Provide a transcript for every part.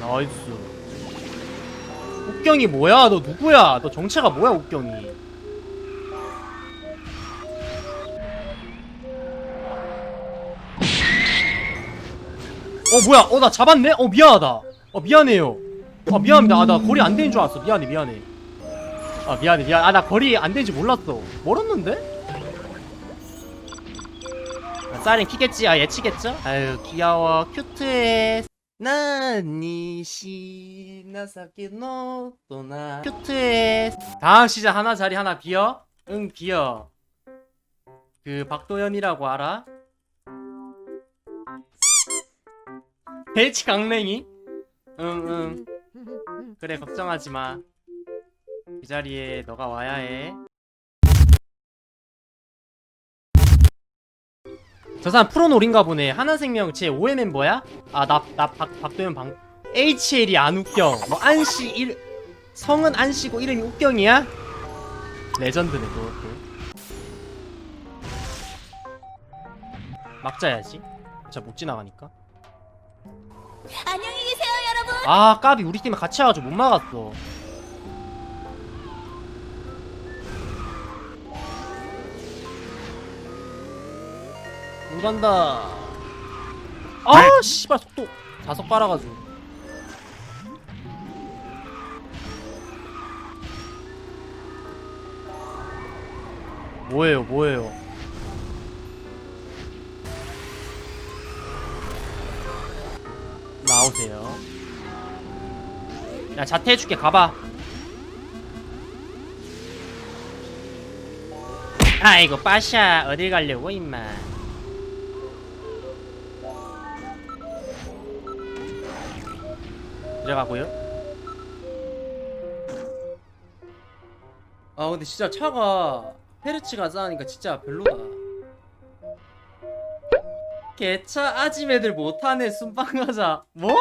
나이스. 옥경이 뭐야? 너 누구야? 너 정체가 뭐야 옥경이? 어 뭐야? 어 나 잡았네? 어 미안하다. 어 미안해요. 아 미안합니다. 아 나 거리 안 되는 줄 알았어. 미안해 미안해. 아 미안해 미안 아나 거리 안 되는지 몰랐어. 멀었는데? 아, 사이렌 키겠지? 아 예치겠죠? 아유 귀여워. 큐트해 나니시 나사키 노도나 큐트해 다음 시즌 하나 자리 하나 비어? 응 비어 그 박도현이라고 알아? 대치 강냉이? 응응 그래 걱정하지 마그 자리에 너가 와야 해. 저 사람 프로놀인가 보네. 하나생명 제 5회 멤버야? 아, 나, 나, 박, 박도현 방. HL이 안욱경. 뭐, 안씨, 일, 성은 안씨고 이름이 uk경이야? 레전드네, 그것도. 막자야지. 진짜 못 지나가니까. 안녕히 계세요, 여러분. 아, 까비, 우리 팀에 같이 와가지고 못 막았어. 못 간다. 아, 씨발, 속도 자석 빨아가지고. 뭐예요, 뭐예요? 나오세요. 야, 자퇴해줄게, 가봐. 아이고, 빠샤, 어딜 가려고, 임마. 들어가고요. 아 근데 진짜 차가 페르치가 싸니까 진짜 별로다. 개차 아지매들 못하네 순방 가자. 뭐?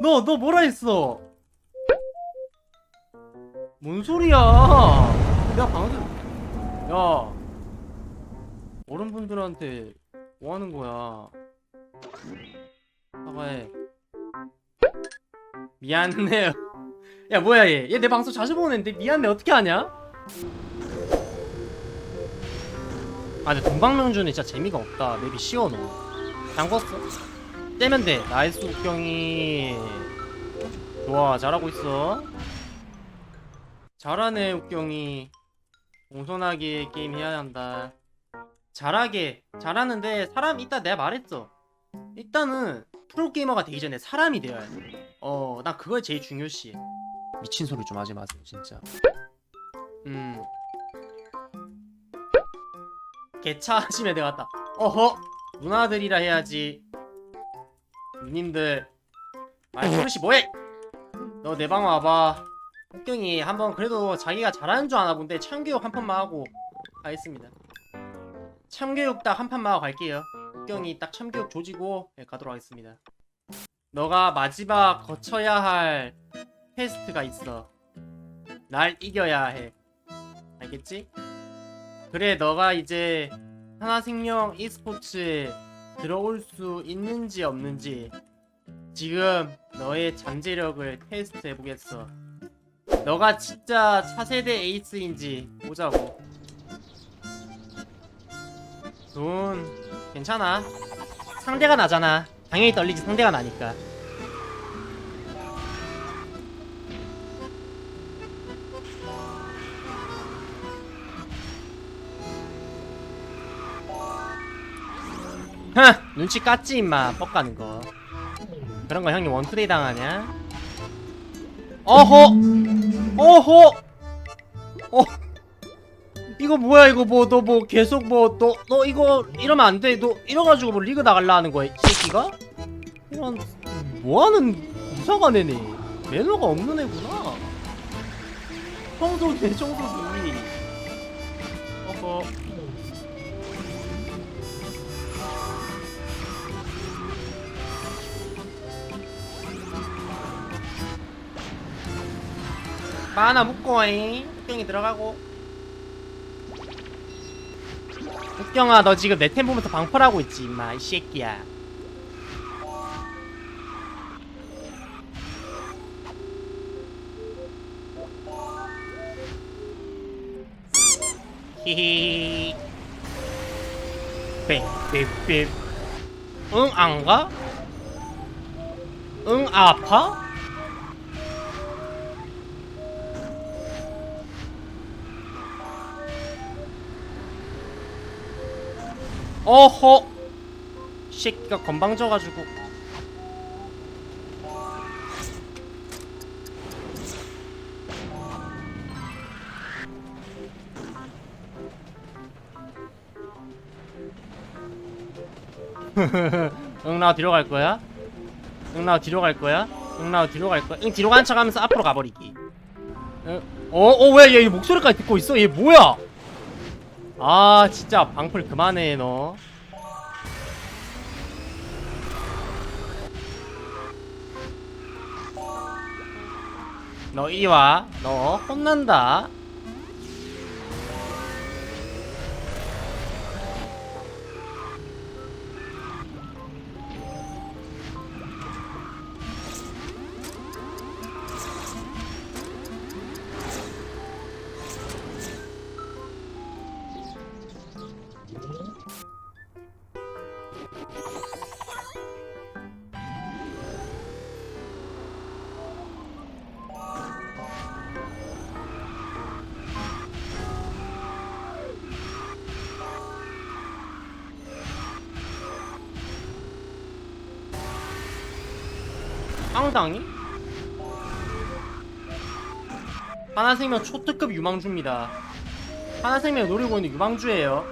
너너 뭐라 했어? 뭔 소리야? 내가 방금 야 어른분들한테 뭐 하는 거야? 사과해. 미안해요. 야 뭐야 얘? 얘 내 방송 자주 보는데 미안해 어떻게 하냐? 아 근데 동방명주는 진짜 재미가 없다. 맵이 쉬워 너무. 잠궜어. 떼면 돼. 나이스 uk경이. 좋아 잘하고 있어. 잘하네 uk경이. 공손하게 게임 해야 한다. 잘하게 잘하는데 사람 이따 내가 말했어. 일단은 프로게이머가 되기 전에 사람이 되어야 돼. 어, 나 그거 제일 중요시. 미친 소리 좀 하지 마세요, 진짜. 음. 개차 하시면 내가 왔다. 어허! 누나들이라 해야지. 누님들. 아, 소르씨 뭐해? 너 내 방 와봐. 국경이 한번 그래도 자기가 잘하는 줄 아나 본데 참교육 한 판만 하고 가겠습니다. 참교육 딱 한 판만 하고 갈게요. 국경이 딱 참교육 조지고 네, 가도록 하겠습니다. 너가 마지막 거쳐야 할 테스트가 있어. 날 이겨야 해. 알겠지? 그래, 너가 이제 하나생명 e스포츠에 들어올 수 있는지 없는지 지금 너의 잠재력을 테스트 해보겠어. 너가 진짜 차세대 에이스인지 보자고. 돈 괜찮아. 상대가 나잖아. 당연히 떨리지 상대가 나니까. 흥! 눈치 깠지 임마 뻑 가는 거 그런 거 형님 원투데이 당하냐? 어허! 어허! 어 이거 뭐야 이거 뭐 너 뭐 계속 뭐 너 너 이거 이러면 안 돼. 너 이래가지고 뭐 리그 나갈라 하는 거야 이 새끼가? 이런 뭐하는 이상한 애네. 매너가 없는 애구나. 청소기 청소기 어허. 하나 묶고잉. 흑경이 들어가고 박경아 너 지금 내 템 보면서 방풀하고 있지 임마 이 새끼야 히히 뺑뺑뺑 응 안가? 응 아파? 어허 새끼가 건방져가지고 응나 뒤로 갈 거야? 응나 뒤로 갈 거야? 응나 뒤로 갈 거야? 응 뒤로 간 척하면서 앞으로 가버리기. 응? 어? 어? 왜? 얘 목소리까지 듣고 있어? 얘 뭐야? 아 진짜 방풀 그만해 너. 너 이리 와. 너 혼난다. 상당히? 하나생명 초특급 유망주입니다. 하나생명 노리고 있는 유망주예요.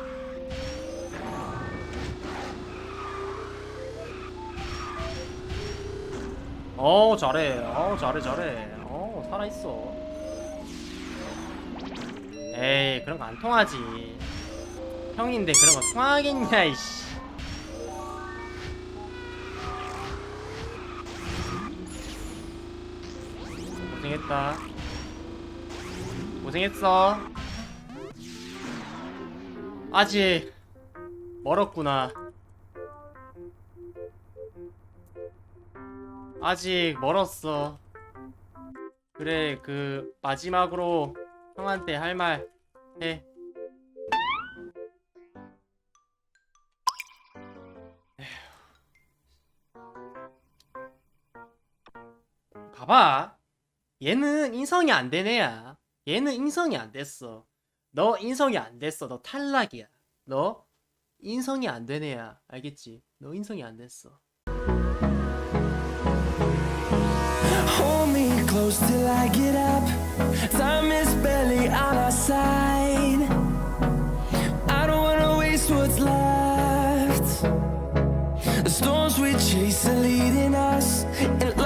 어 잘해. 어 잘해 잘해. 어 살아있어. 에이 그런 거 안 통하지. 형인데 그런 거 통하겠냐 이씨. 고생했다. 고생했어. 아직 멀었구나. 아직 멀었어. 그래, 그 마지막으로 형한테 할 말 해. 봐봐. 얘는 인성이 안 된 애야. 얘는 인성이 안 됐어. 너 인성이 안 됐어. 너 탈락이야. 너 인성이 안 된 애야. 알겠지? 너 인성이 안 됐어. Hold me close till I get up. Time is barely on our side. I don't wanna waste what's left. The storms we chase are leading us, and